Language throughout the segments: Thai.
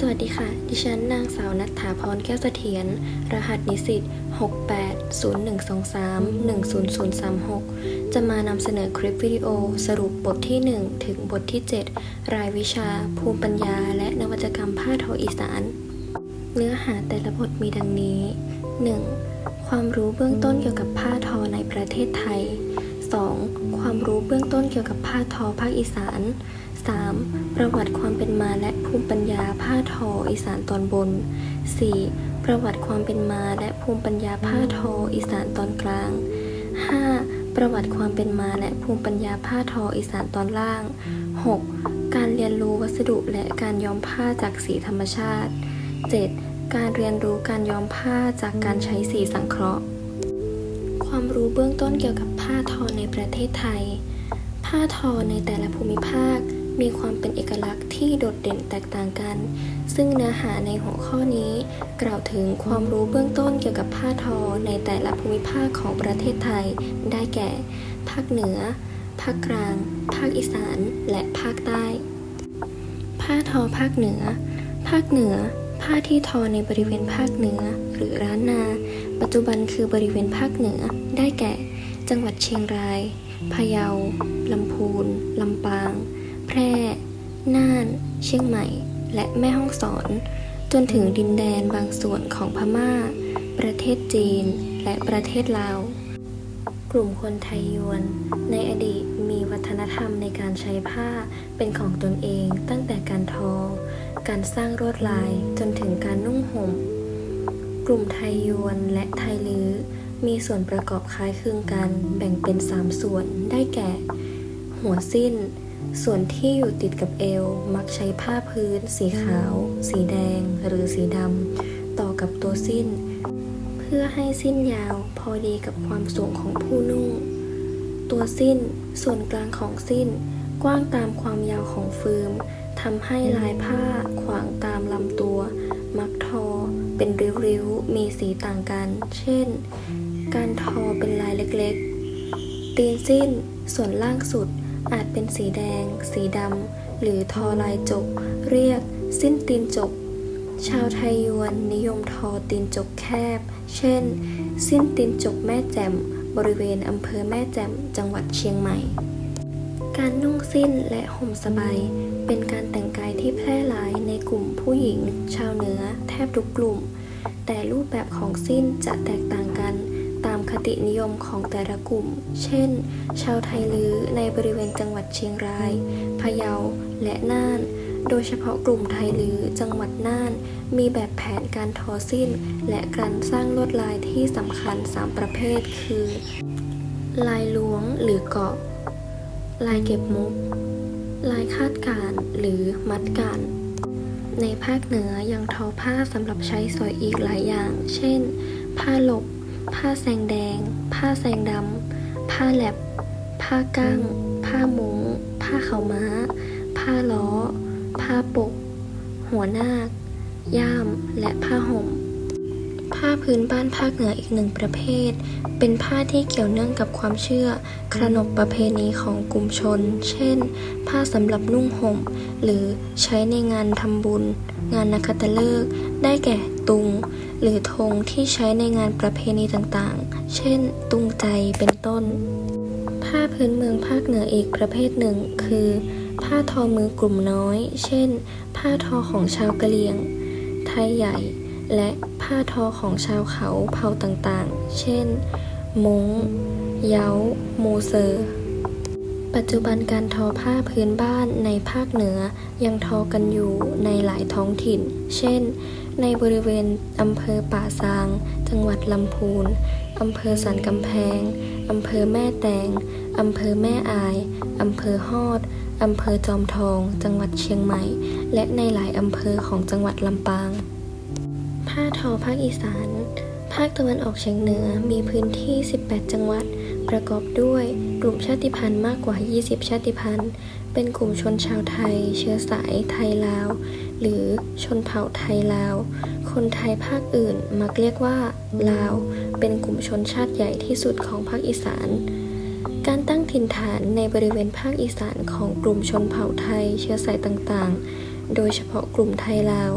สวัสดีค่ะ ดิฉันนางสาวนัทธาพรแก้วเสถียร รหัสนิสิต 680123100036 จะมานำเสนอคลิปวิดีโอ สรุปบทที่ 1 ถึงบทที่ 7 รายวิชา ภูมิปัญญา และนวัตกรรมผ้าทออีสาน เนื้อหาแต่ละบทมีดังนี้ 1. ความรู้เบื้องต้นเกี่ยวกับผ้าทอในประเทศไทย 2. ความรู้เบื้องต้นเกี่ยวกับผ้าทอภาคอีสาน 3. ประวัติความเป็นมาและภูมิปัญญาผ้าทออีสานตอนบน 4. ประวัติความเป็นมาและภูมิปัญญาผ้าทออีสานตอนกลาง 5. ประวัติความเป็นมาและภูมิปัญญาผ้าทออีสานตอนล่าง 6. การเรียนรู้วัสดุและการย้อมผ้าจากสีธรรมชาติ 7. การเรียนรู้การย้อมผ้าจากการใช้สีสังเคราะห์ ความรู้เบื้องต้นเกี่ยวกับผ้าทอในประเทศไทย ผ้าทอในแต่ละภูมิภาค มีความเป็นเอกลักษณ์ที่โดดเด่นแตกต่างกัน ซึ่งเนื้อหาในหัวข้อนี้ กล่าวถึงความรู้เบื้องต้นเกี่ยวกับผ้าทอในแต่ละภูมิภาคของประเทศไทย ได้แก่ ภาคเหนือ ภาคกลาง ภาคอีสาน และภาคใต้ ผ้าทอภาคเหนือ ภาคเหนือ ผ้าที่ทอในบริเวณภาคเหนือ หรือร้านนา ปัจจุบันคือบริเวณภาคเหนือ ได้แก่ จังหวัดเชียงราย พะเยา ลำพูน ลำปาง แพร่ น่าน เชียงใหม่ และแม่ฮ่องสอน จนถึงดินแดนบางส่วนของพม่า ประเทศจีน และประเทศลาว กลุ่มคนไทยยวน ในอดีตมีวัฒนธรรมในการใช้ผ้าเป็นของตนเองตั้งแต่การทอ การสร้างลวดลายจนถึงการนุ่งห่ม กลุ่มไทยยวนและไทยลื้อมีส่วนประกอบคล้ายคลึงกันแบ่งเป็น 3 ส่วนได้แก่ หัวสิ้น ส่วนที่อยู่ติดกับเอวมักใช้ผ้าพื้น สีขาว สีแดง หรือสีดำต่อกับตัวสิ้น เพื่อให้สิ้นยาวพอดีกับความสูงของผู้นุ่ง ตัวสิ้น ส่วนกลางของสิ้น กว้างตามความยาวของฟืมทำให้ลายผ้าขวางตามลำตัว มักทอ เป็นริ้วๆ มีสีต่างกัน เช่น การทอเป็นลายเล็กๆ ตีนสิ้น ส่วนล่างสุด อาจเป็นสีแดง สีดำ หรือทอลายจก เรียก สิ้นตีนจก ชาวไทยยวนนิยมทอตีนจกแคบ เช่น สิ้นตีนจกแม่แจ่ม บริเวณอำเภอแม่แจ่ม จังหวัดเชียงใหม่ การนุ่งสิ้นและห่มสบาย เป็นการแต่งกายที่แพร่หลายในกลุ่มผู้หญิง ชาวเหนือ แทบทุกกลุ่ม แต่รูปแบบของสิ้นจะแตกต่าง คตินิยมของแต่ละกลุ่ม เช่น ชาวไทยลื้อในบริเวณจังหวัดเชียงราย พะเยา และน่าน โดยเฉพาะกลุ่มไทยลื้อจังหวัดน่าน มีแบบแผนการทอสิ้น และการสร้างลวดลายที่สำคัญ 3 ประเภท คือ ลายล้วงหรือเกาะ ลายเก็บมุก ลายคาดการหรือมัดการในภาคเหนือยังทอผ้าสำหรับใช้สอยอีกหลายอย่าง เช่น ผ้าหลบ ผ้าแสงแดง ผ้าแสงดำ ผ้าแลบ ผ้ากั้ง ผ้ามุง้ง ผ้าขาวม้า ผ้าล้อ ผ้าปก หัวนาค ย่าม และผ้าห่ม ผ้าพื้นบ้านภาคเหนืออีกหนึ่งประเภท เป็นผ้าที่เกี่ยวเนื่องกับความเชื่อ ขนบประเพณีของกลุ่มชน เช่น ผ้าสำหรับนุ่งห่ม หรือใช้ในงานทำบุญ งานนักขัตฤกษ์ได้แก่ ตุง หรือธงที่ใช้ในงานประเพณีต่างๆ เช่น ตุงใจเป็นต้น ผ้าพื้นเมืองภาคเหนืออีกประเภทหนึ่ง คือ ผ้าทอมือกลุ่มน้อย เช่น ผ้าทอของชาวกะเหรี่ยง ไทยใหญ่ และผ้าทอของชาวเขาเผ่าต่างๆ เช่น มง้งเย้ามูเซอร์ปัจจุบันการทอผ้าพื้นบ้านในภาคเหนือยังทอกันอยู่ในหลายท้องถิ่น เช่น ในบริเวณอำเภอป่าซาง จังหวัดลำพูน อำเภอสันกำแพง อำเภอแม่แตง อำเภอแม่อาย อำเภอฮอด อำเภอจอมทอง จังหวัดเชียงใหม่ และในหลายอำเภอของจังหวัดลำปาง ผ้าทอภาคอีสาน ภาคตะวันออกเฉียงเหนือมีพื้นที่ 18 จังหวัด ประกอบด้วยกลุ่มชาติพันธุ์มากกว่า 20 ชาติพันธุ์ เป็นกลุ่มชนชาวไทย เชื้อสายไทยลาว หรือชนเผ่าไทยลาว คนไทยภาคอื่นมักเรียกว่าลาว เป็นกลุ่มชนชาติใหญ่ที่สุดของภาคอีสาน การตั้งถิ่นฐานในบริเวณภาคอีสานของกลุ่มชนเผ่าไทยเชื้อสายต่างๆ โดยเฉพาะกลุ่มไทยลาว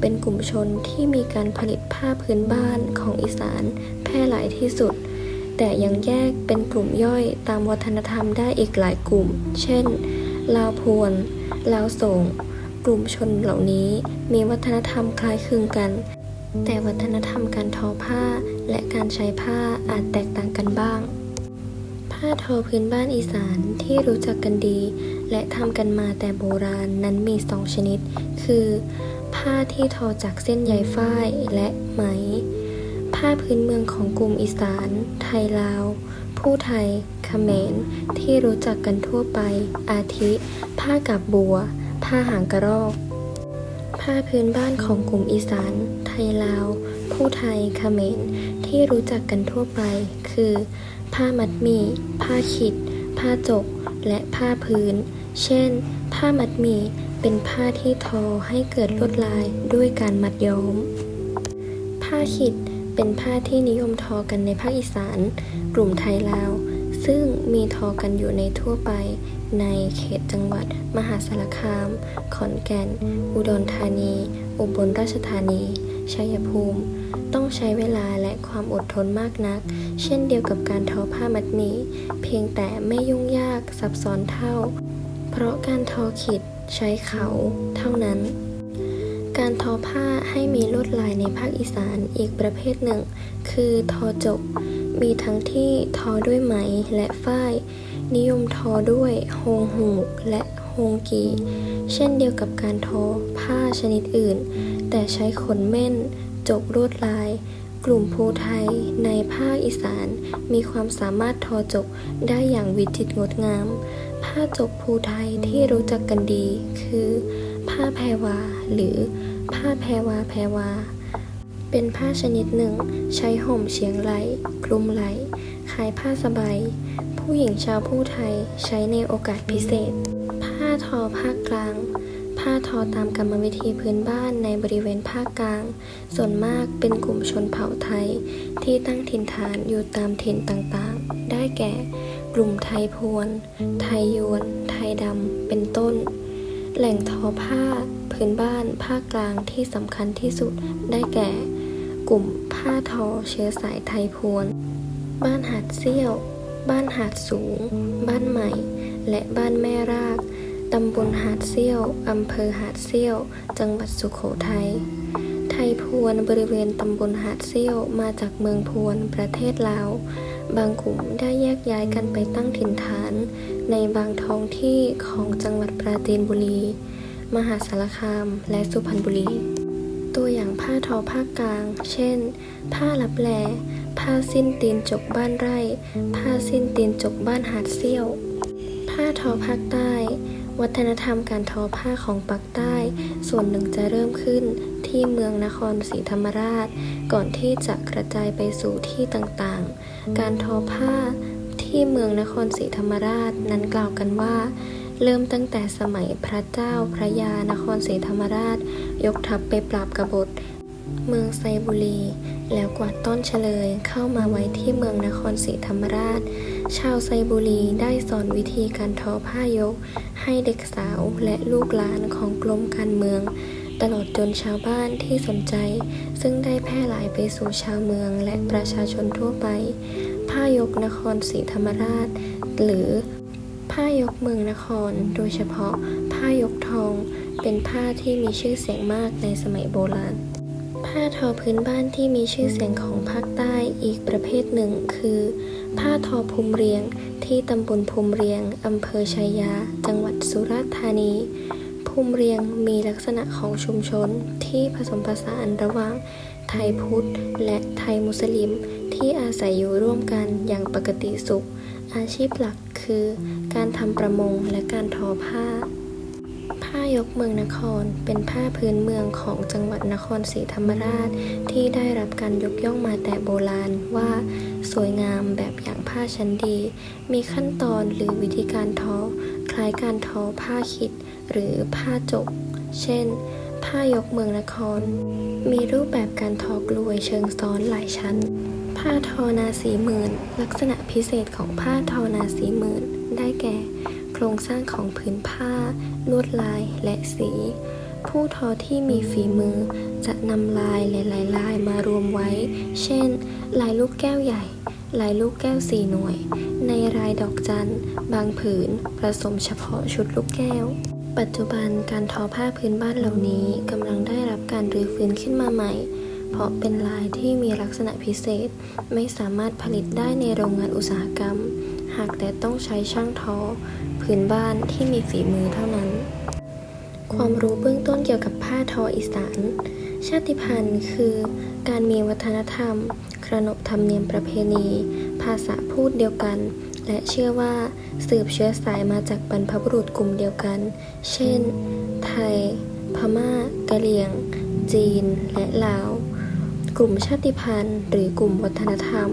เป็นกลุ่มชนที่มีการผลิตผ้าพื้นบ้านของอีสานแพร่หลายที่สุดแต่ยังแยกเป็นกลุ่มย่อยตามวัฒนธรรมได้อีกหลายกลุ่ม เช่น ลาวพวน ลาวสง กลุ่มชนเหล่านี้มีวัฒนธรรมคล้ายคลึงกัน แต่วัฒนธรรมการทอผ้าและการใช้ผ้าอาจแตกต่างกันบ้าง ผ้าทอพื้นบ้านอีสานที่รู้จักกันดี และทำกันมาแต่โบราณนั้นมีสองชนิด คือ ผ้าที่ทอจากเส้นใยฝ้ายและไหม ผ้าพื้นเมืองของกลุ่มอีสาน ไทยลาวผู้ไทยเขมรที่รู้จักกันทั่วไป อาทิ ผ้ากับบัว ผ้าหางกระรอก ผ้าพื้นบ้านของกลุ่มอีสาน ไทยลาว ผู้ไทยเขมรที่รู้จักกันทั่วไป คือ ผ้ามัดหมี่ผ้าขิด ผ้าจก และผ้าพื้น เช่น ผ้ามัดหมี่เป็นผ้าที่ทอให้เกิดลวดลายด้วยการมัดย้อม ผ้าขิดเป็นผ้าที่นิยมทอกันในภาคอีสาน กลุ่มไทยลาว ซึ่งมีทอกันอยู่ในทั่วไป ในเขตจังหวัด มหาสารคาม ขอนแก่น อุดรธานี อุบลราชธานี ชัยภูมิ ต้องใช้เวลาและความอดทนมากนัก เช่นเดียวกับการทอผ้ามัดหมี่เพียงแต่ไม่ยุ่งยากซับซ้อนเท่า เพราะการทอขิดใช้เขาเท่านั้นการทอผ้าให้มีลวดลายในภาคอีสานอีกประเภทหนึ่ง คือทอจก มีทั้งที่ทอด้วยไหมและฝ้าย นิยมทอด้วยโฮงหูกและโฮงกีเช่นเดียวกับการทอผ้าชนิดอื่น แต่ใช้ขนเม่น จกลวดลาย กลุ่มภูไทยในภาคอีสาน มีความสามารถทอจกได้อย่างวิจิตรงดงาม ผ้าจกภูไทยที่รู้จักกันดี คือ ผ้าแพรวา หรือ ผ้าแพรวาแพรวา เป็นผ้าชนิดหนึ่ง ใช้ห่มเฉียงไหลคลุมไหลขายผ้าสบาย ผู้หญิงชาวผู้ไทยใช้ในโอกาสพิเศษ ผ้าทอภาคกลาง ผ้าทอตามกรรมวิธีพื้นบ้านในบริเวณภาคกลาง ส่วนมากเป็นกลุ่มชนเผ่าไทย ที่ตั้งถิ่นฐานอยู่ตามถิ่นต่างๆ ได้แก่ กลุ่มไทยพวน ไทยยวน ไทยดำ เป็นต้น แหล่งทอผ้าพื้นบ้านภาคกลางที่สำคัญที่สุดได้แก่ กลุ่มผ้าทอเชื้อสายไทยพวน บ้านหาดเซี่ยว บ้านหาดสูง บ้านใหม่ และบ้านแม่ราก ตำบลหาดเซี่ยวอำเภอหาดเซี่ยว จังหวัดสุโขทัย ไทยพวนบริเวณตำบลหาดเซี่ยวมาจากเมืองพวนประเทศลาว บางกลุ่มได้แยกย้ายกันไปตั้งถิ่นฐาน ในบางท้องที่ของจังหวัดปราจีนบุรี มหาสารคาม และสุพรรณบุรี ตัวอย่างผ้าทอภาคกลาง เช่น ผ้าลับแล ผ้าสิ้นตีนจกบ้านไร่ ผ้าสิ้นตีนจกบ้านหาดเซี่ยว ผ้าทอภาคใต้ วัฒนธรรมการทอผ้าของปากใต้ ส่วนหนึ่งจะเริ่มขึ้นที่เมืองนครศรีธรรมราช ก่อนที่จะกระจายไปสู่ที่ต่างๆ การทอผ้าที่เมืองนครศรีธรรมราชนั้นกล่าวกันว่า เริ่มตั้งแต่สมัยพระเจ้าพระยานครศรีธรรมราช ยกทัพไปปราบกบฏ เมืองไซบุรี แล้วกวาดต้นเฉลยเข้ามาไว้ที่เมืองนครศรีธรรมราช ชาวไซบุรีได้สอนวิธีการทอผ้ายก ให้เด็กสาวและลูกหลานของกรมการเมือง ตลอดจนชาวบ้านที่สนใจ ซึ่งได้แพร่หลายไปสู่ชาวเมืองและประชาชนทั่วไป ผ้ายกนครศรีธรรมราช หรือ ผ้ายกเมืองนคร โดยเฉพาะผ้ายกทอง เป็นผ้าที่มีชื่อเสียงมากในสมัยโบราณ ผ้าทอพื้นบ้านที่มีชื่อเสียงของภาคใต้อีกประเภทหนึ่งคือ ผ้าทอภูมิเรียง ที่ตำบลภูมิเรียงอำเภอชัยยา จังหวัดสุราษฎร์ธานี ภูมิเรียงมีลักษณะของชุมชนที่ผสมผสานระหว่างไทยพุทธและไทยมุสลิมที่อาศัยอยู่ร่วมกันอย่างปกติสุข อาชีพหลักคือ การทำประมงและการทอผ้า ผ้ายกเมืองนครเป็นผ้าพื้นเมืองของจังหวัดนครศรีธรรมราชที่ได้รับการยกย่องมาแต่โบราณว่า สวยงามแบบอย่างผ้าชั้นดี มีขั้นตอนหรือวิธีการทอ คล้ายการทอผ้าขิด หรือผ้าจก เช่น ผ้ายกเมืองนคร มีรูปแบบการทอกลวยเชิงซ้อนหลายชั้น ผ้าทอนาสีหมื่น ลักษณะพิเศษของผ้าทอนาสีหมื่น ได้แก่ โครงสร้างของผืนผ้า ลวดลายและสี ผู้ทอที่มีฝีมือ จะนำลายหลายๆลายมารวมไว้ เช่น ลายลูกแก้วใหญ่ ลายลูกแก้วสี่หน่วย ในรายดอกจัน บางผืนผสมเฉพาะชุดลูกแก้วปัจจุบันการทอผ้าพื้นบ้านเหล่านี้กำลังได้รับการรื้อฟื้นขึ้นมาใหม่ เพราะเป็นลายที่มีลักษณะพิเศษ ไม่สามารถผลิตได้ในโรงงานอุตสาหกรรม หากแต่ต้องใช้ช่างทอ พื้นบ้านที่มีฝีมือเท่านั้น ความรู้เบื้องต้นเกี่ยวกับผ้าทออีสาน ชาติพันธุ์คือ การมีวัฒนธรรม ขนบธรรมเนียมประเพณี ภาษาพูดเดียวกัน และเชื่อว่าสืบเชื้อสายมาจากบรรพบุรุษกลุ่มเดียวกัน เช่น ไทย พม่ากะเหรี่ยง จีน และลาว กลุ่มชาติพันธุ์ หรือกลุ่มวัฒนธรรม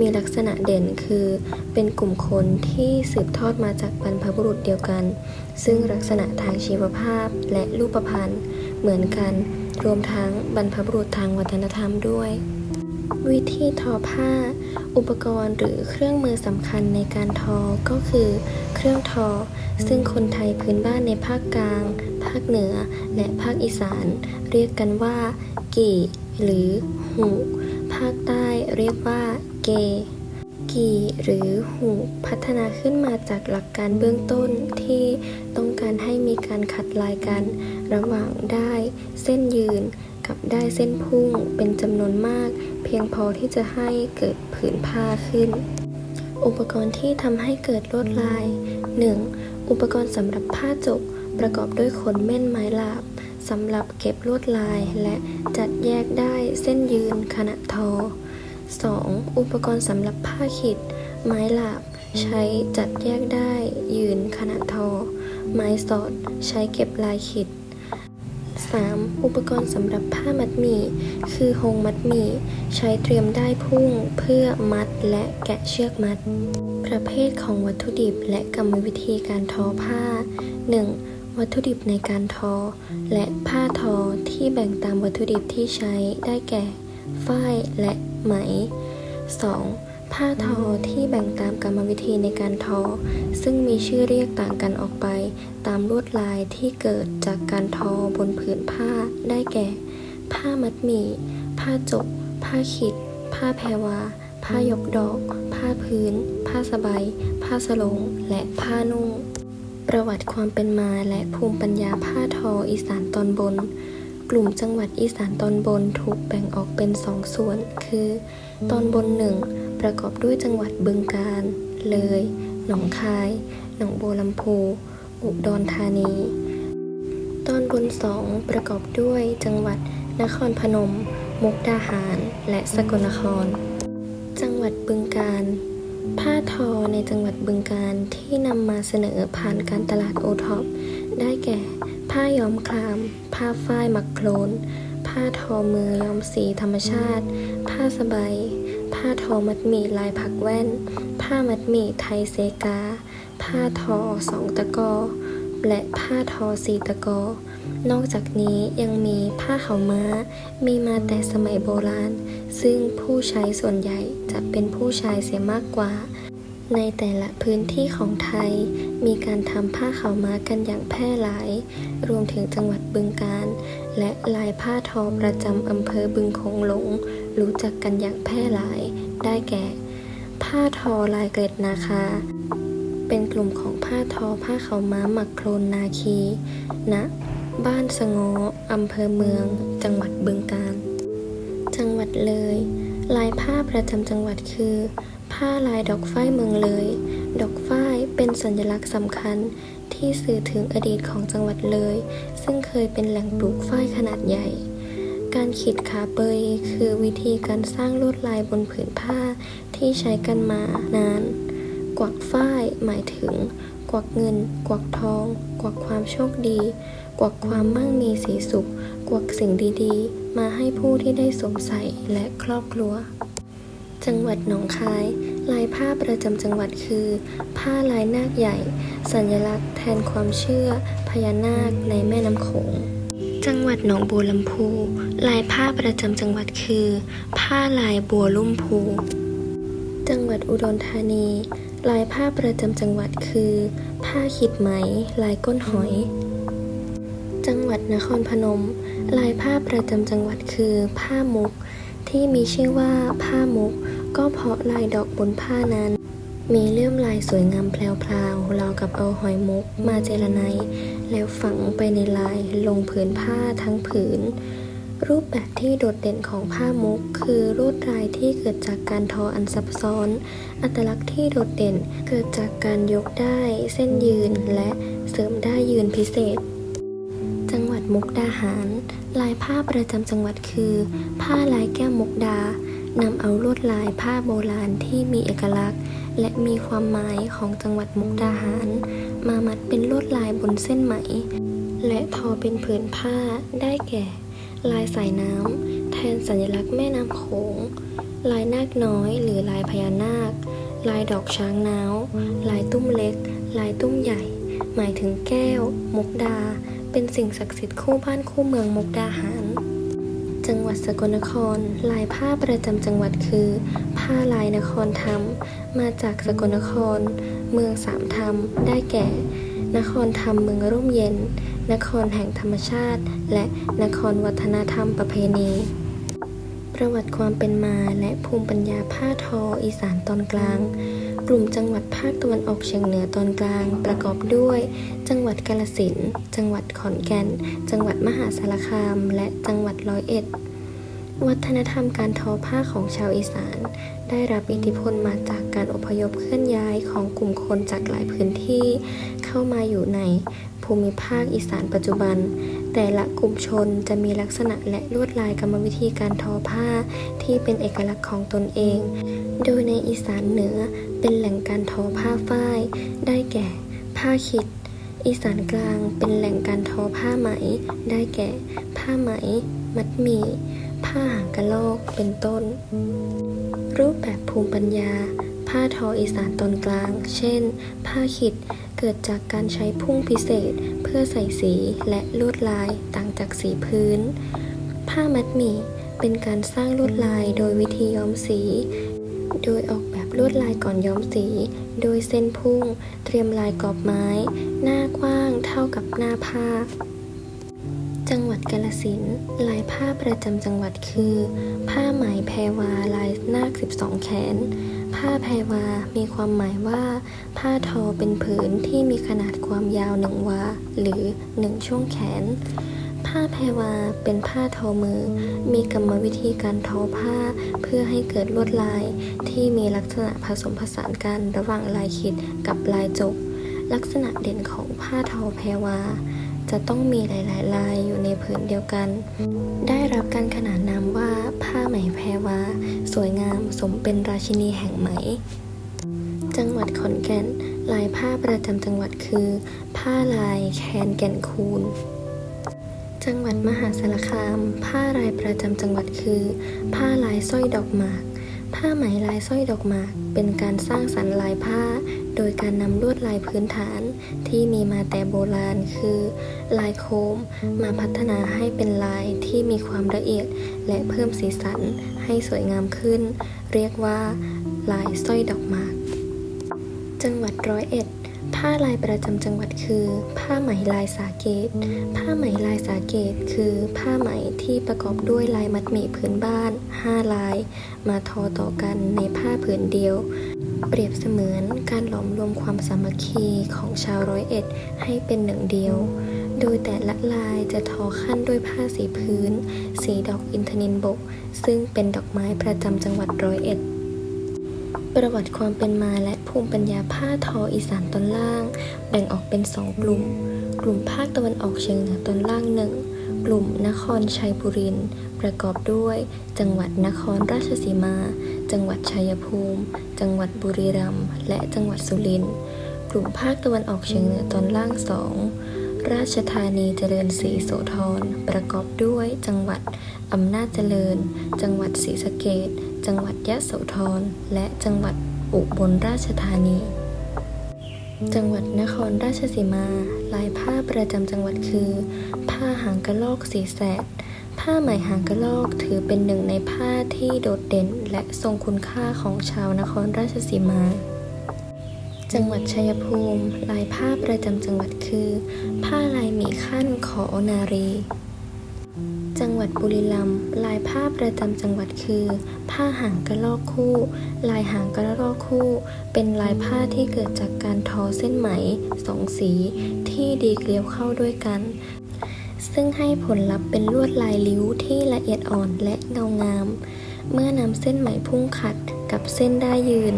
มีลักษณะเด่นคือ เป็นกลุ่มคนที่สืบทอดมาจากบรรพบุรุษเดียวกัน ซึ่งลักษณะทางชีวภาพและรูปพรรณเหมือนกัน รวมทั้งบรรพบุรุษทางวัฒนธรรมด้วย วิธีทอผ้า อุปกรณ์หรือเครื่องมือสำคัญในการทอก็คือ เครื่องทอ ซึ่งคนไทยพื้นบ้านในภาคกลาง ภาคเหนือ และภาคอีสาน เรียกกันว่า กี่ หรือหูภาคใต้เรียกว่า เก กี่ หรือหูพัฒนาขึ้นมาจากหลักการเบื้องต้นที่ต้องการให้มีการขัดลายกัน ระหว่างได้ เส้นยืน กับได้เส้นพุ่งเป็นจำนวนมาก เพียงพอที่จะให้เกิดผืนผ้าขึ้น อุปกรณ์ที่ทำให้เกิดลวดลาย 1. อุปกรณ์สำหรับผ้าจก ประกอบด้วยขนแม่นไม้ลาบสำหรับเก็บลวดลายและจัดแยกได้เส้นยืนขณะทอ 2. อุปกรณ์สำหรับผ้าขิด ไม้หลาบ ใช้จัดแยกได้ยยืนขณะทอ ไม้สอด ใช้เก็บลายขิด 3. อุปกรณ์สำหรับผ้ามัดหมี่ คือหงมัดหมี่ ใช้เตรียมได้พุ่งเพื่อมัดและแกะเชือกมัด ประเภทของวัตถุดิบและกรรมวิธีการทอผ้า 1. วัตถุดิบในการทอ และผ้าทอที่แบ่งตามวัตถุดิบที่ใช้ได้แก่ ฝ้ายและไหม 2. ผ้าทอที่แบ่งตามกรรมวิธีในการทอ ซึ่งมีชื่อเรียกต่างกันออกไป ตามลวดลายที่เกิดจากการทอบนผืนผ้าได้แก่ ผ้ามัดหมี่ ผ้าจก ผ้าขิด ผ้าแพรวา ผ้ายกดอก ผ้าพื้น ผ้าสบายผ้าสลง และผ้านุ่ง ประวัติความเป็นมาและภูมิปัญญาผ้าทออีสานตอนบน กลุ่มจังหวัดอีสานตอนบนถูกแบ่งออกเป็นสองส่วน คือ ตอนบนหนึ่งประกอบด้วยจังหวัดบึงกาฬ เลย หนองคาย หนองบัวลำพู อุดรธานี ตอนบนสองประกอบด้วยจังหวัดนครพนม มุกดาหาร และสกลนคร จังหวัดบึงกาฬ ผ้าทอในจังหวัดบึงกาฬที่นำมาเสนอผ่านการตลาดโอท็อปได้แก่ ผ้าย้อมคลาม ผ้าฝ้ายมักโคลน ผ้าทอมือย้อมสีธรรมชาติ ผ้าสบายผ้าทอมัดหมี่ลายผักแว่น ผ้ามัดหมี่ไทยเซกา ผ้าทอสองตะกอ และผ้าทอสีตะกอ นอกจากนี้ยังมีผ้าขาวม้า มีมาแต่สมัยโบราณ ซึ่งผู้ใช้ส่วนใหญ่จะเป็นผู้ชายเสียมากกว่า ในแต่ละพื้นที่ของไทย มีการทำผ้าขาวม้ากันอย่างแพร่หลาย รวมถึงจังหวัดบึงกาฬและลายผ้าทอประจำอำเภอบึงโขงหลง รู้จักกันอย่างแพร่หลาย ได้แก่ ผ้าทอลายเกล็ดนาคา เป็นกลุ่มของผ้าทอผ้าขาวม้าหมักโคลนนาคีณบ้านสงออำเภอเมือง จังหวัดบึงกาฬจังหวัดเลย ลายผ้าประจำจังหวัดคือ ผ้าลายดอกฝ้ายเมืองเลย ดอกฝ้ายเป็นสัญลักษณ์สำคัญที่สื่อถึงอดีตของจังหวัดเลย ซึ่งเคยเป็นแหล่งปลูกฝ้ายขนาดใหญ่ การขีดขาเปยคือวิธีการสร้างลวดลายบนผืนผ้าที่ใช้กันมานาน กวักฝ้ายหมายถึง กวักเงิน กวักทอง กวักความโชคดี กวักความมั่งมีสีสุข กวักสิ่งดีๆ มาให้ผู้ที่ได้สวมใส่และครอบครัว จังหวัดหนองคาย ลายผ้าประจำจังหวัดคือ ผ้าลายนาคใหญ่ สัญลักษณ์แทนความเชื่อพญานาคในแม่น้ำโขง จังหวัดหนองบัวลำพู ลายผ้าประจำจังหวัดคือ ผ้าลายบัวลุ่มพู จังหวัดอุดรธานี ลายผ้าประจำจังหวัดคือ ผ้าขิดไหม ลายก้นหอย จังหวัดนครพนม ลายผ้าประจำจังหวัดคือ ผ้ามุก ที่มีชื่อว่าผ้ามุก ก็เพราะลายดอกบนผ้านั้น มีเลื่อมลายสวยงามแพรวๆราวกับเอาหอยมุกมาเจรไนแล้วฝังไปในลายลงผืนผ้าทั้งผืน รูปแบบที่โดดเด่นของผ้ามุก คือลวดลายที่เกิดจากการทออันซับซ้อน อัตลักษณ์ที่โดดเด่นเกิดจากการยกได้เส้นยืนและเสริมได้ยืนพิเศษจังหวัดมุกดาหาร ลายผ้าประจำจังหวัดคือ ผ้าลายแก้วมุกดา นำเอาลวดลายผ้าโบราณที่มีเอกลักษณ์ และมีความหมายของจังหวัดมุกดาหาร มามัดเป็นลวดลายบนเส้นไหม และทอเป็นผืนผ้าได้แก่ ลายสายน้ำแทนสัญลักษณ์แม่น้ำโขง ลายนาคน้อยหรือลายพญานาค ลายดอกช้างน้าวลายตุ้มเล็ก ลายตุ้มใหญ่ หมายถึงแก้ว มุกดา เป็นสิ่งศักดิ์สิทธิ์คู่บ้านคู่เมืองมุกดาหาร จังหวัดสกลนคร ลายผ้าประจำจังหวัดคือ ผ้าลายนครธรรม มาจากสกลนคร เมืองสามธรรม ได้แก่ นครธรรมเมืองร่มเย็น นครแห่งธรรมชาติ และนครวัฒนธรรมประเพณี ประวัติความเป็นมาและภูมิปัญญาผ้าทออีสานตอนกลาง กลุ่มจังหวัดภาคตะวันออกเฉียงเหนือตอนกลาง ประกอบด้วย จังหวัดกาฬสินจังหวัดขอนแก่น จังหวัดมหาสารคาม และจังหวัดร้อยเอ็ด วัฒนธรรมการทอผ้าของชาวอีสาน ได้รับอิทธิพลมาจากการอพยพเคลื่อนย้ายของกลุ่มคนจากหลายพื้นที่ เข้ามาอยู่ในภูมิภาคอีสานปัจจุบัน แต่ละกลุ่มชนจะมีลักษณะและลวดลายกรรมวิธีการทอผ้าที่เป็นเอกลักษณ์ของตนเอง โดยในอีสานเหนือเป็นแหล่งการทอผ้าฝ้าย ได้แก่ ผ้าขิด อีสานกลางเป็นแหล่งการทอผ้าไหม ได้แก่ ผ้าไหม มัดหมี่ ผ้าหางกะโลก เป็นต้น รูปแบบภูมิปัญญา ผ้าทออีสานตอนกลาง เช่น ผ้าขิดเกิดจากการใช้พุ่งพิเศษเพื่อใส่สีและลวดลายต่างจากสีพื้น ผ้ามัดหมี่เป็นการสร้างลวดลายโดยวิธีย้อมสี โดยออกแบบลวดลายก่อนย้อมสี โดยเส้นพุ่ง เตรียมลายกรอบไม้ หน้ากว้างเท่ากับหน้าผ้าจังหวัดกาลสินลายผ้าประจำจังหวัดคือ ผ้าไหมแพรวาลายนาค 12 แขน ผ้าแพรวา มีความหมายว่า ผ้าทอเป็นผืนที่มีขนาดความยาวหนึ่งวา หรือหนึ่งช่วงแขน ผ้าแพรวาเป็นผ้าทอมือ มีกรรมวิธีการทอผ้า เพื่อให้เกิดลวดลายที่มีลักษณะผสมผสานกันระหว่างลายขิดกับลายจกลักษณะเด่นของผ้าทอแพรวาจะต้องมีหลาย ๆ ลายอยู่ในผืนเดียวกัน ได้รับการขนานนามว่าผ้า ไหมแพรวาสวยงามสมเป็นราชินีแห่งไหม จังหวัดขอนแก่น ลายผ้าประจำจังหวัดคือ ผ้าลายแคนแก่นคูนจังหวัดมหาสารคาม ผ้าลายประจำจังหวัดคือ ผ้าลายสร้อยดอกหมาก ผ้าไหมลายสร้อยดอกหมาก เป็นการสร้างสรรค์ลายผ้า โดยการนำลวดลายพื้นฐานที่มีมาแต่โบราณคือ ลายโคมมาพัฒนาให้เป็นลายที่มีความละเอียดและเพิ่มสีสันให้สวยงามขึ้น เรียกว่า ลายสร้อยดอกหมาก จังหวัดร้อยเอ็ด ผ้าลายประจำจังหวัดคือ ผ้าไหมลายสาเกต ผ้าไหมลายสาเกต คือผ้าไหมที่ประกอบด้วยลายมัดหมี่พื้นบ้าน 5 ลาย มาทอต่อกันในผ้าผืนเดียว เปรียบเสมือนการหลอมรวมความสามัคคีของชาวร้อยเอ็ดให้เป็นหนึ่งเดียว โดยแต่ละลายจะทอขั้นด้วยผ้าสีพื้น สีดอกอินทนินบก ซึ่งเป็นดอกไม้ประจำจังหวัดร้อยเอ็ด ประวัติความเป็นมาและภูมิปัญญาผ้าทออีสานตอนล่าง แบ่งออกเป็นสองกลุ่ม กลุ่มภาคตะวันออกเฉียงเหนือตอนล่างหนึ่งกลุ่มนครชัยบุรีประกอบด้วย จังหวัดนครราชสีมา จังหวัดชัยภูมิ จังหวัดบุรีรัมย์และจังหวัดสุรินทร์กลุ่มภาคตะวันออกเฉียงเหนือตอนล่างสองราชธานีเจริญศรีโสธรประกอบด้วย จังหวัดอำนาจเจริญ จังหวัดศรีสะเกษ จังหวัดยะโสธร และจังหวัดอุบลราชธานี จังหวัดนครราชสีมา ลายผ้าประจำจังหวัดคือ ผ้าหางกระลอกสีแสด ผ้าไหมหางกระลอกถือเป็นหนึ่งในผ้าที่โดดเด่น และทรงคุณค่าของชาวนครราชสีมาจังหวัดชัยภูมิ ลายผ้าประจำจังหวัดคือ ผ้าลายหมีขั้นขอนารี จังหวัดบุรีรัมย์ลายผ้าประจำจังหวัดคือ ผ้าหางกระรอกคู่ ลายหางกระรอกคู่ เป็นลายผ้าที่เกิดจากการทอเส้นไหมสองสี ที่ดีเกลียวเข้าด้วยกัน ซึ่งให้ผลลัพธ์เป็นลวดลายลิ้วที่ละเอียดอ่อนและเงางาม เมื่อนำเส้นไหมพุ่งขัดกับเส้นได้ยืน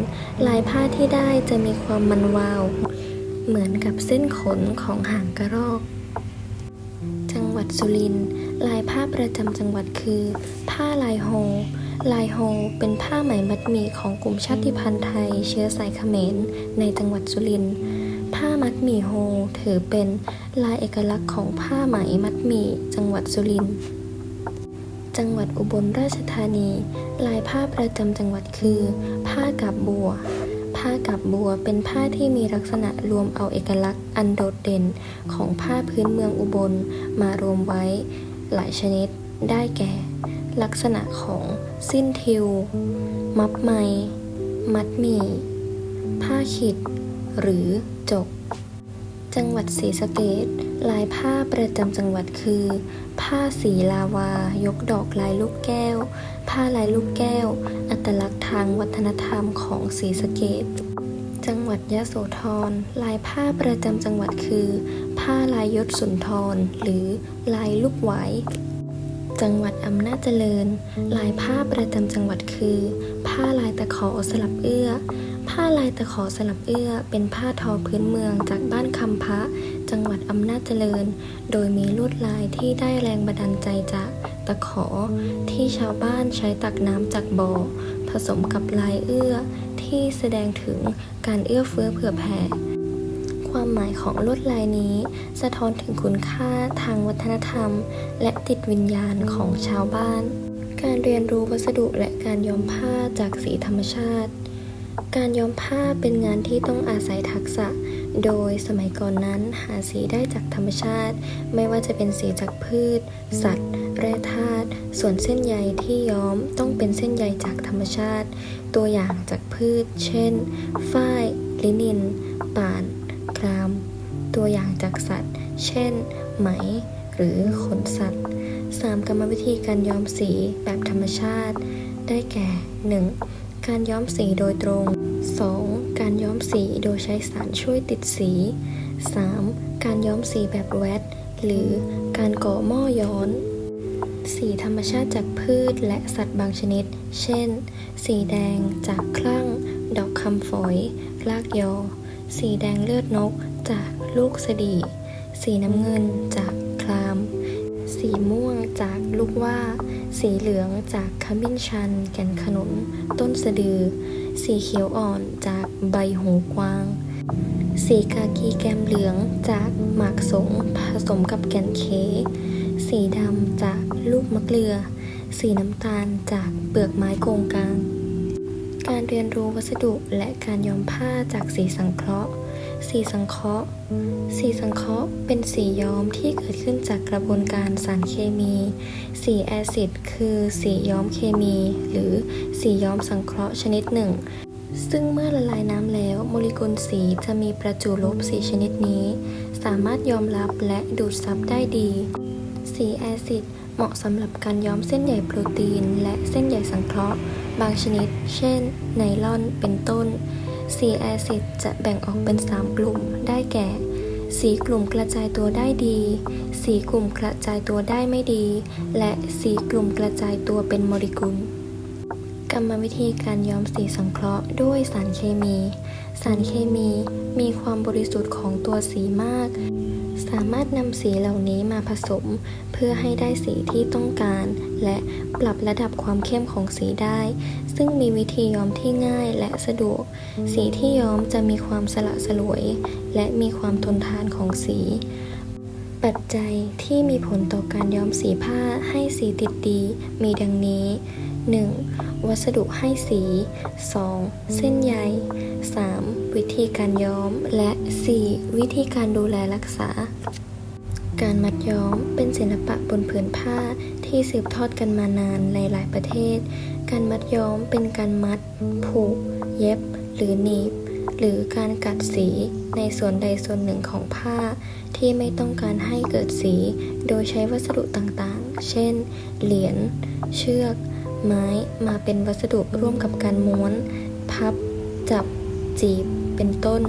ลายผ้าที่ได้จะมีความมันวาว เหมือนกับเส้นขนของหางกระรอก จังหวัดสุรินทร์ ลายผ้าประจำจังหวัดคือ ผ้าลายโฮ ลายโฮเป็นผ้าไหมมัดหมี่ของกลุ่มชาติพันธุ์ไทย เชื้อสายเขมรในจังหวัดสุรินทร์ ผ้ามัดหมี่โฮถือเป็นลายเอกลักษณ์ของผ้าไหมมัดหมี่จังหวัดสุรินทร์ จังหวัดอุบลราชธานี ลายผ้าประจำจังหวัดคือ ผ้ากาบบัวผ้ากาบบัวเป็นผ้าที่มีลักษณะรวมเอาเอกลักษณ์อันโดดเด่นของผ้าพื้นเมืองอุบลมารวมไว้ หลายชนิดได้แก่ ลักษณะของสิ้นทิว มัดไม มัดมี ผ้าขิด หรือจก จังหวัดศรีสะเกษลายผ้าประจำจังหวัดคือ ผ้าสีลาวา ยกดอกลายลูกแก้ว ผ้าลายลูกแก้ว อัตลักษณ์ทางวัฒนธรรมของศรีสะเกษจังหวัดยะโสธร ลายผ้าประจำจังหวัดคือ ผ้าลายยศสุนทร หรือลายลูกไหว จังหวัดอำนาจเจริญ ลายผ้าประจำจังหวัดคือ ผ้าลายตะขอสลับเอื้อ ผ้าลายตะขอสลับเอื้อ เป็นผ้าทอพื้นเมืองจากบ้านคำพระ จังหวัดอำนาจเจริญ โดยมีลวดลายที่ได้แรงบันดาลใจจากตะขอ ที่ชาวบ้านใช้ตักน้ำจากบ่อ ผสมกับลายเอื้อ ที่แสดงถึงการเอื้อเฟื้อเผื่อแผ่ ความหมายของลวดลายนี้ สะท้อนถึงคุณค่าทางวัฒนธรรม และติดวิญญาณของชาวบ้าน การเรียนรู้วัสดุและการย้อมผ้าจากสีธรรมชาติ การย้อมผ้าเป็นงานที่ต้องอาศัยทักษะ โดยสมัยก่อนนั้นหาสีได้จากธรรมชาติ ไม่ว่าจะเป็นสีจากพืช สัตว์ แร่ธาตุ ส่วนเส้นใยที่ย้อมต้องเป็นเส้นใยจากธรรมชาติ ตัวอย่างจากพืช เช่น ฝ้าย ลินิน ป่าน ครามตัวอย่างจากสัตว์ เช่น ไหม หรือขนสัตว์ 3. กรรมวิธีการย้อมสีแบบธรรมชาติ ได้แก่ 1. การย้อมสีโดยตรง 2. การย้อมสีโดยใช้สารช่วยติดสี 3. การย้อมสีแบบแวตหรือการก่อหม้อย้อน สีธรรมชาติจากพืชและสัตว์บางชนิด เช่น สีแดงจากคลั่ง ดอกคำฝอย รากยอ สีแดงเลือดนกจากลูกสดีสีน้ำเงินจากคลาม สีม่วงจากลูกว่า สีเหลืองจากขมิ้นชัน แก่นขนุน ต้นสะดือ สีเขียวอ่อนจากใบหูกวาง สีกากีแกมเหลืองจากหมากสงผสมกับแก่นเค สีดำจากลูกมะเกลือ สีน้ำตาลจากเปลือกไม้โกงกลาง การเรียนรู้วัสดุและการย้อมผ้าจากสีสังเคราะห์ สีสังเคราะห์ สีสังเคราะห์เป็นสีย้อมที่เกิดขึ้นจากกระบวนการสารเคมี สีแอซิดคือสีย้อมเคมี หรือสีย้อมสังเคราะห์ชนิดหนึ่ง ซึ่งเมื่อละลายน้ำแล้วโมเลกุลสีจะมีประจุลบสีชนิดนี้ สามารถยอมรับและดูดซับได้ดี สีแอซิดเหมาะสำหรับการย้อมเส้นใยโปรตีน และเส้นใยสังเคราะห์ บางชนิด เช่น ไนลอน เป็นต้น สีแอซิดจะแบ่งออกเป็น 3 กลุ่ม ได้แก่ สีกลุ่มกระจายตัวได้ดี สีกลุ่มกระจายตัวได้ไม่ดี และสีกลุ่มกระจายตัวเป็นโมเลกุล กรรมวิธีการย้อมสีสังเคราะห์ด้วยสารเคมี สารเคมีมีความบริสุทธิ์ของตัวสีมาก สามารถนำสีเหล่านี้มาผสม เพื่อให้ได้สีที่ต้องการ และปรับระดับความเข้มของสีได้ ซึ่งมีวิธีย้อมที่ง่ายและสะดวก สีที่ย้อมจะมีความสละสลวย และมีความทนทานของสีปัจจัยที่มีผลต่อการย้อมสีผ้าให้สีติดดีมีดังนี้ 1. วัสดุให้สี 2. เส้นใย 3. วิธีการย้อม และ 4. วิธีการดูแลรักษา การมัดย้อมเป็นศิลปะบนผืนผ้าที่สืบทอดกันมานานในหลายประเทศ การมัดย้อมเป็นการมัด ผูก เย็บ หรือหนีบ หรือการกัดสีในส่วนใดส่วนหนึ่งของผ้า ที่ไม่ต้องการให้เกิดสี โดยใช้วัสดุต่างๆ เช่น เหรียญ เชือก ไม้มาเป็นวัสดุร่วมกับการม้วน พับ จับ จีบ เป็นต้น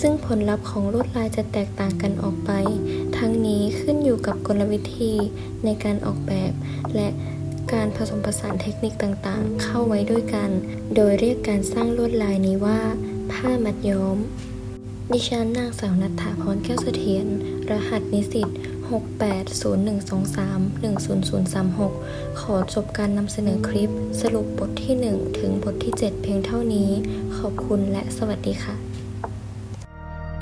ซึ่งผลลัพธ์ของลวดลายจะแตกต่างกันออกไป ทั้งนี้ขึ้นอยู่กับกลวิธีในการออกแบบ และการผสมผสานเทคนิคต่างๆ เข้าไว้ด้วยกัน โดยเรียกการสร้างลวดลายนี้ว่า ผ้ามัดย้อม ดิฉันนางสาวนัทธาพรแก้วเสถียรรหัสนิสิต 68012310036 ขอจบการนำเสนอคลิป สรุปบทที่ 1 ถึงบทที่ 7 เพียงเท่านี้ ขอบคุณและสวัสดีค่ะ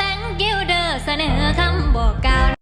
Thank you เสนอค่ะ